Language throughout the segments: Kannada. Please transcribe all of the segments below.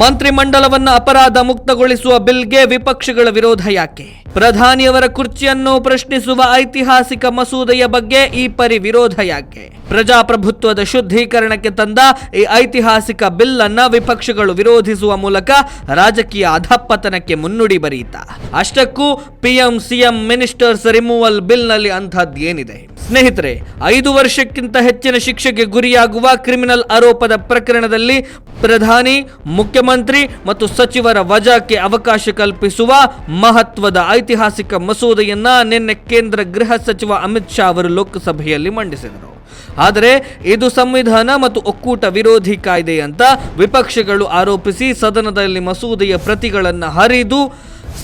ಮಂತ್ರಿಮಂಡಲವನ್ನ ಅಪರಾಧ ಮುಕ್ತಗೊಳಿಸುವ ಬಿಲ್ಗೆ ವಿಪಕ್ಷಗಳ ವಿರೋಧ ಯಾಕೆ? ಪ್ರಧಾನಿಯವರ ಕುರ್ಚಿಯನ್ನು ಪ್ರಶ್ನಿಸುವ ಐತಿಹಾಸಿಕ ಮಸೂದೆಯ ಬಗ್ಗೆ ಈ ಪರಿ ವಿರೋಧ ಯಾಕೆ? ಪ್ರಜಾಪ್ರಭುತ್ವದ ಶುದ್ಧೀಕರಣಕ್ಕೆ ತಂದ ಈ ಐತಿಹಾಸಿಕ ಬಿಲ್ ಅನ್ನ ವಿಪಕ್ಷಗಳು ವಿರೋಧಿಸುವ ಮೂಲಕ ರಾಜಕೀಯ ಅಧಪ್ಪತನಕ್ಕೆ ಮುನ್ನುಡಿ ಬರೀತಾ. ಅಷ್ಟಕ್ಕೂ ಪಿಎಂ, ಸಿಎಂ, ಮಿನಿಸ್ಟರ್ಸ್ ರಿಮೂವಲ್ ಬಿಲ್ನಲ್ಲಿ ಅಂಥದ್ದೇನಿದೆ ಸ್ನೇಹಿತರೆ, ಐದು ವರ್ಷಕ್ಕಿಂತ ಹೆಚ್ಚಿನ ಶಿಕ್ಷೆಗೆ ಗುರಿಯಾಗುವ ಕ್ರಿಮಿನಲ್ ಆರೋಪದ ಪ್ರಕರಣದಲ್ಲಿ ಪ್ರಧಾನಿ, ಮುಖ್ಯಮಂತ್ರಿ ಮತ್ತು ಸಚಿವರ ವಜಾಕ್ಕೆ ಅವಕಾಶ ಕಲ್ಪಿಸುವ ಮಹತ್ವದ ಐತಿಹಾಸಿಕ ಮಸೂದೆಯನ್ನ ನಿನ್ನೆ ಕೇಂದ್ರ ಗೃಹ ಸಚಿವ ಅಮಿತ್ ಶಾ ಅವರು ಲೋಕಸಭೆಯಲ್ಲಿ ಮಂಡಿಸಿದರು. ಆದರೆ ಇದು ಸಂವಿಧಾನ ಮತ್ತು ಒಕ್ಕೂಟ ವಿರೋಧಿ ಕಾಯ್ದೆ ಅಂತ ವಿಪಕ್ಷಗಳು ಆರೋಪಿಸಿ ಸದನದಲ್ಲಿ ಮಸೂದೆಯ ಪ್ರತಿಗಳನ್ನು ಹರಿದು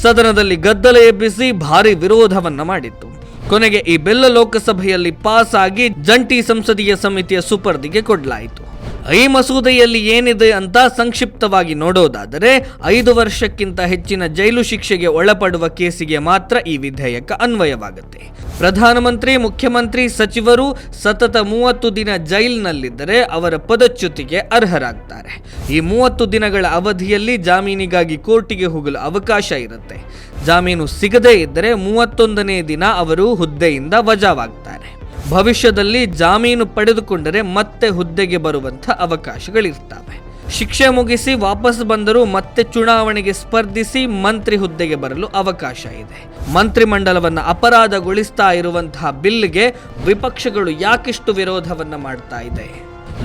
ಸದನದಲ್ಲಿ ಗದ್ದಲ ಎಬ್ಬಿಸಿ ಭಾರಿ ವಿರೋಧವನ್ನ ಮಾಡಿತ್ತು. ಕೊನೆಗೆ ಈ ಬೆಲ್ಲ ಲೋಕಸಭೆಯಲ್ಲಿ ಪಾಸ್ ಆಗಿ ಜಂಟಿ ಸಂಸದೀಯ ಸಮಿತಿಯ ಸುಪರ್ದಿಗೆ ಕೊಡಲಾಯಿತು. ಈ ಮಸೂದೆಯಲ್ಲಿ ಏನಿದೆ ಅಂತ ಸಂಕ್ಷಿಪ್ತವಾಗಿ ನೋಡೋದಾದರೆ ಐದು ವರ್ಷಕ್ಕಿಂತ ಹೆಚ್ಚಿನ ಜೈಲು ಶಿಕ್ಷೆಗೆ ಒಳಪಡುವ ಕೇಸಿಗೆ ಮಾತ್ರ ಈ ವಿಧೇಯಕ ಅನ್ವಯವಾಗುತ್ತೆ. ಪ್ರಧಾನಮಂತ್ರಿ, ಮುಖ್ಯಮಂತ್ರಿ, ಸಚಿವರು ಸತತ ಮೂವತ್ತು ದಿನ ಜೈಲಿನಲ್ಲಿದ್ದರೆ ಅವರ ಪದಚ್ಯುತಿಗೆ ಅರ್ಹರಾಗ್ತಾರೆ. ಈ ಮೂವತ್ತು ದಿನಗಳ ಅವಧಿಯಲ್ಲಿ ಜಾಮೀನಿಗಾಗಿ ಕೋರ್ಟಿಗೆ ಹೋಗಲು ಅವಕಾಶ ಇರುತ್ತೆ. ಜಾಮೀನು ಸಿಗದೇ ಇದ್ದರೆ ಮೂವತ್ತೊಂದನೇ ದಿನ ಅವರು ಹುದ್ದೆಯಿಂದ ವಜಾವಾಗ್ತಾರೆ. ಭವಿಷ್ಯದಲ್ಲಿ ಜಾಮೀನು ಪಡೆದುಕೊಂಡರೆ ಮತ್ತೆ ಹುದ್ದೆಗೆ ಬರುವಂಥ ಅವಕಾಶಗಳಿರ್ತವೆ. ಶಿಕ್ಷೆ ಮುಗಿಸಿ ವಾಪಸ್ ಬಂದರೂ ಮತ್ತೆ ಚುನಾವಣೆಗೆ ಸ್ಪರ್ಧಿಸಿ ಮಂತ್ರಿ ಹುದ್ದೆಗೆ ಬರಲು ಅವಕಾಶ ಇದೆ. ಮಂತ್ರಿಮಂಡಲವನ್ನು ಅಪರಾಧಗೊಳಿಸ್ತಾ ಇರುವಂತಹ ಬಿಲ್ಗೆ ವಿಪಕ್ಷಗಳು ಯಾಕಿಷ್ಟು ವಿರೋಧವನ್ನು ಮಾಡ್ತಾ ಇದೆ?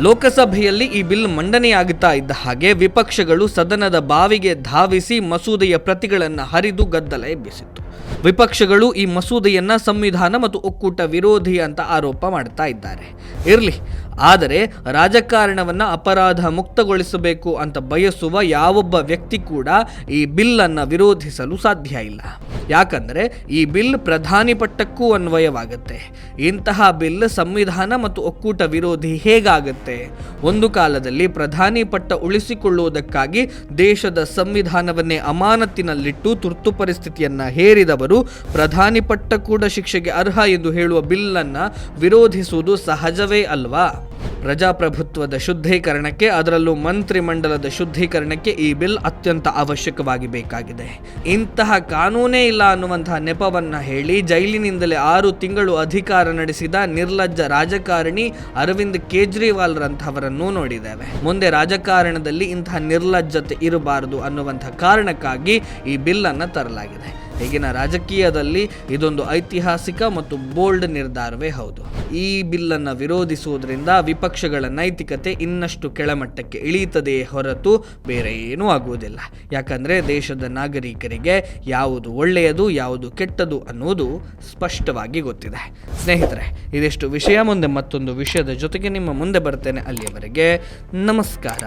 ಲೋಕಸಭೆಯಲ್ಲಿ ಈ ಬಿಲ್ ಮಂಡನೆಯಾಗುತ್ತಾ ಇದ್ದ ಹಾಗೆ ವಿಪಕ್ಷಗಳು ಸದನದ ಬಾವಿಗೆ ಧಾವಿಸಿ ಮಸೂದೆಯ ಪ್ರತಿಗಳನ್ನು ಹರಿದು ಗದ್ದಲ ಎಬ್ಬಿಸಿತ್ತು. ವಿಪಕ್ಷಗಳು ಈ ಮಸೂದೆಯನ್ನ ಸಂವಿಧಾನ ಮತ್ತು ಒಕ್ಕೂಟ ವಿರೋಧಿ ಅಂತ ಆರೋಪ ಮಾಡ್ತಾ ಇದ್ದಾರೆ. ಇರಲಿ ಆದರೆ ರಾಜಕಾರಣವನ್ನು ಅಪರಾಧ ಮುಕ್ತಗೊಳಿಸಬೇಕು ಅಂತ ಬಯಸುವ ಯಾವೊಬ್ಬ ವ್ಯಕ್ತಿ ಕೂಡ ಈ ಬಿಲ್ಲನ್ನು ವಿರೋಧಿಸಲು ಸಾಧ್ಯ ಇಲ್ಲ. ಯಾಕಂದರೆ ಈ ಬಿಲ್ ಪ್ರಧಾನಿ ಪಟ್ಟಕ್ಕೂ ಅನ್ವಯವಾಗುತ್ತೆ. ಇಂತಹ ಬಿಲ್ ಸಂವಿಧಾನ ಮತ್ತು ಒಕ್ಕೂಟ ವಿರೋಧಿ ಹೇಗಾಗುತ್ತೆ? ಒಂದು ಕಾಲದಲ್ಲಿ ಪ್ರಧಾನಿ ಪಟ್ಟ ಉಳಿಸಿಕೊಳ್ಳುವುದಕ್ಕಾಗಿ ದೇಶದ ಸಂವಿಧಾನವನ್ನೇ ಅಮಾನತಿನಲ್ಲಿಟ್ಟು ತುರ್ತು ಪರಿಸ್ಥಿತಿಯನ್ನು ಹೇರಿದವರು ಪ್ರಧಾನಿ ಪಟ್ಟ ಕೂಡ ಶಿಕ್ಷೆಗೆ ಅರ್ಹ ಎಂದು ಹೇಳುವ ಬಿಲ್ಲನ್ನು ವಿರೋಧಿಸುವುದು ಸಹಜವೇ ಅಲ್ವಾ? ಪ್ರಜಾಪ್ರಭುತ್ವದ ಶುದ್ಧೀಕರಣಕ್ಕೆ, ಅದರಲ್ಲೂ ಮಂತ್ರಿಮಂಡಲದ ಶುದ್ಧೀಕರಣಕ್ಕೆ ಈ ಬಿಲ್ ಅತ್ಯಂತ ಅವಶ್ಯಕವಾಗಿ ಬೇಕಾಗಿದೆ. ಇಂತಹ ಕಾನೂನೇ ಇಲ್ಲ ಅನ್ನುವಂತಹ ನೆಪವನ್ನ ಹೇಳಿ ಜೈಲಿನಿಂದಲೇ ಆರು ತಿಂಗಳು ಅಧಿಕಾರ ನಡೆಸಿದ ನಿರ್ಲಜ್ಜ ರಾಜಕಾರಣಿ ಅರವಿಂದ್ ಕೇಜ್ರಿವಾಲ್ರಂತಹವರನ್ನೂ ನೋಡಿದ್ದೇವೆ. ಮುಂದೆ ರಾಜಕಾರಣದಲ್ಲಿ ಇಂತಹ ನಿರ್ಲಜ್ಜತೆ ಇರಬಾರದು ಅನ್ನುವಂತಹ ಕಾರಣಕ್ಕಾಗಿ ಈ ಬಿಲ್ ಅನ್ನ ತರಲಾಗಿದೆ. ಈಗಿನ ರಾಜಕೀಯದಲ್ಲಿ ಇದೊಂದು ಐತಿಹಾಸಿಕ ಮತ್ತು ಬೋಲ್ಡ್ ನಿರ್ಧಾರವೇ ಹೌದು. ಈ ಬಿಲ್ಲನ್ನು ವಿರೋಧಿಸುವುದರಿಂದ ವಿಪಕ್ಷಗಳ ನೈತಿಕತೆ ಇನ್ನಷ್ಟು ಕೆಳಮಟ್ಟಕ್ಕೆ ಇಳಿಯುತ್ತದೆಯೇ ಹೊರತು ಬೇರೆ ಏನೂ ಆಗುವುದಿಲ್ಲ. ಯಾಕಂದರೆ ದೇಶದ ನಾಗರಿಕರಿಗೆ ಯಾವುದು ಒಳ್ಳೆಯದು, ಯಾವುದು ಕೆಟ್ಟದು ಅನ್ನುವುದು ಸ್ಪಷ್ಟವಾಗಿ ಗೊತ್ತಿದೆ. ಸ್ನೇಹಿತರೆ, ಇದೆಷ್ಟು ವಿಷಯ. ಮುಂದೆ ಮತ್ತೊಂದು ವಿಷಯದ ಜೊತೆಗೆ ನಿಮ್ಮ ಮುಂದೆ ಬರ್ತೇನೆ ಅಲ್ಲಿಯವರೆಗೆ. ನಮಸ್ಕಾರ.